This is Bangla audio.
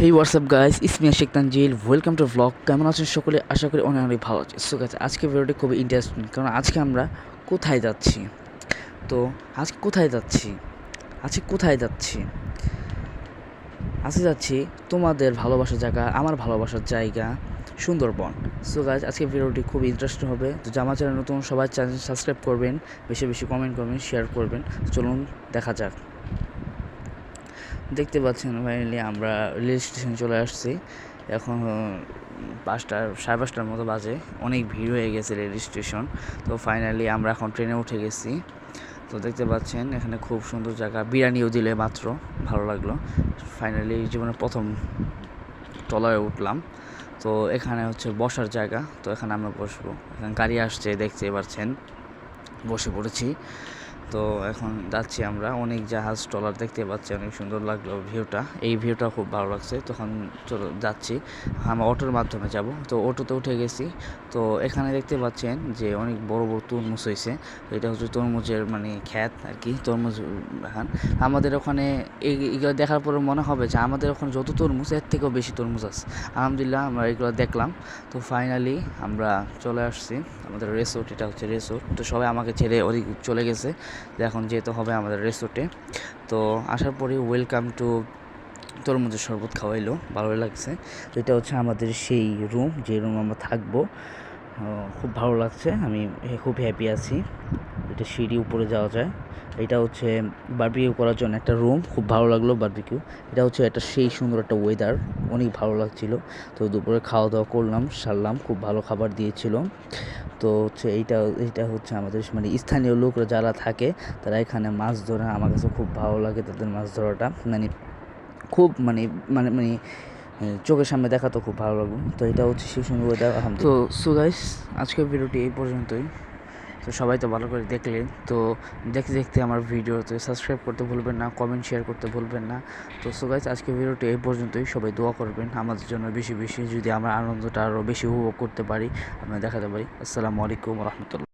Hey WhatsApp guys Ismiya Sheikh Tanzil welcome to blog কেমন আছেন সকলে? আশা করি অনেক অনেক ভালো আছে সো গাইস আজকে ভিডিওটি খুবই ইন্টারেস্টিং কারণ আজকে আমরা কোথায় যাচ্ছি? তো, আজকে কোথায় যাচ্ছি? আজকে কোথায় যাচ্ছি? আজকে যাচ্ছি তোমাদের ভালোবাসার জায়গা, আমার ভালোবাসার জায়গা, সুন্দরবন। সো গাইজ আজকে ভিডিওটি খুব ইন্টারেস্টিং হবে। তো জামা চ্যানেল নতুন, সবাই চ্যানেল সাবস্ক্রাইব করবেন। বেশি বেশি কমেন্ট করবেন শেয়ার করবেন। চলুন, দেখা যাক। দেখতে পাচ্ছেন ফাইনালি আমরা রেল স্টেশন চলে আসছি। এখন পাঁচটা, সাড়ে পাঁচটার মতো বাজে। অনেক ভিড় হয়ে গেছে রেল স্টেশন তো ফাইনালি আমরা এখন ট্রেনে উঠে গেছি। তো দেখতে পাচ্ছেন এখানে খুব সুন্দর জায়গা। বিরিয়ানিও দিলে মাত্র, ভালো লাগল। ফাইনালি জীবনের প্রথম তলায় উঠলাম। তো এখানে হচ্ছে বসার জায়গা। তো এখানে আমরা বসবো। এখানে গাড়ি আসছে দেখতে পাচ্ছেন। বসে পড়েছি। তো এখন যাচ্ছি আমরা। অনেক জাহাজ, ট্রলার দেখতে পাচ্ছি, অনেক সুন্দর লাগল ভিউটা। এই ভিউটা খুব ভালো লাগছে। তখন চলো যাচ্ছি। আমরা অটোর মাধ্যমে যাব। তো অটোতে উঠে গেছি। তো এখানে দেখতে পাচ্ছেন যে অনেক বড় বড় তরমুজ হয়েছে। এটা হচ্ছে তরমুজের মানে খ্যাত আর কি তরমুজ বাগান আমাদের ওখানে এই- এগুলো দেখার পরে মনে হবে যে আমাদের ওখানে যত তরমুজ, এর থেকেও বেশি তরমুজ আছে। আলহামদুলিল্লাহ আমরা এগুলো দেখলাম। তো ফাইনালি আমরা চলে আসছি। আমাদের রেসোর্ট এটা হচ্ছে রেসোর্ট তো সবাই আমাকে ছেড়ে ওদিক চলে গেছে। এখন যেতে হবে আমাদের রেসোর্টে তো আসার পরে ওয়েলকাম টু তরমুজের শরবত খাওয়াইলো, ভালোই লাগছে। তো এটা হচ্ছে আমাদের সেই রুম যে রুম আমরা থাকব। খুব ভালো লাগছে, আমি খুব হ্যাপি আছি। এটা সিঁড়ি উপরে যাওয়া যায়। এটা হচ্ছে বারবিকিউ করার জন্য একটা রুম খুব ভালো লাগল বারবিকিউ এটা হচ্ছে একটা সেই সুন্দর একটা ওয়েদার অনেক ভালো লাগছিল। তো দুপুরে খাওয়া দাওয়া করলাম, সারলাম, খুব ভালো খাবার দিয়েছিল। তো হচ্ছে এইটা এইটা হচ্ছে আমাদের মানে স্থানীয় লোকরা যারা থাকে, তারা এখানে মাছ ধরে আমার কাছে খুব ভালো লাগে তাদের মাছ ধরাটা। মানে খুব মানে মানে মানে চোখের সামনে দেখা তো খুব ভালো লাগবে। তো এটা হচ্ছে সেই সুন্দর তো সো গাইস আজকের ভিডিওটি এই পর্যন্তই। তো সবাই তো ভালো করে দেখলেন। তো দেখতে দেখতে আমার ভিডিও, তো সাবস্ক্রাইব করতে ভুলবেন না কমেন্ট শেয়ার করতে ভুলবেন না। তো সো আজকে ভিডিওটি এই পর্যন্তই। সবাই দোয়া করবেন আমাদের জন্য বেশি বেশি, যদি আমরা আনন্দটা আরও বেশি উপভোগ করতে পারি, আমরা দেখাতে পারি। আসসালামু আলাইকুম রহমতুল্লাহ।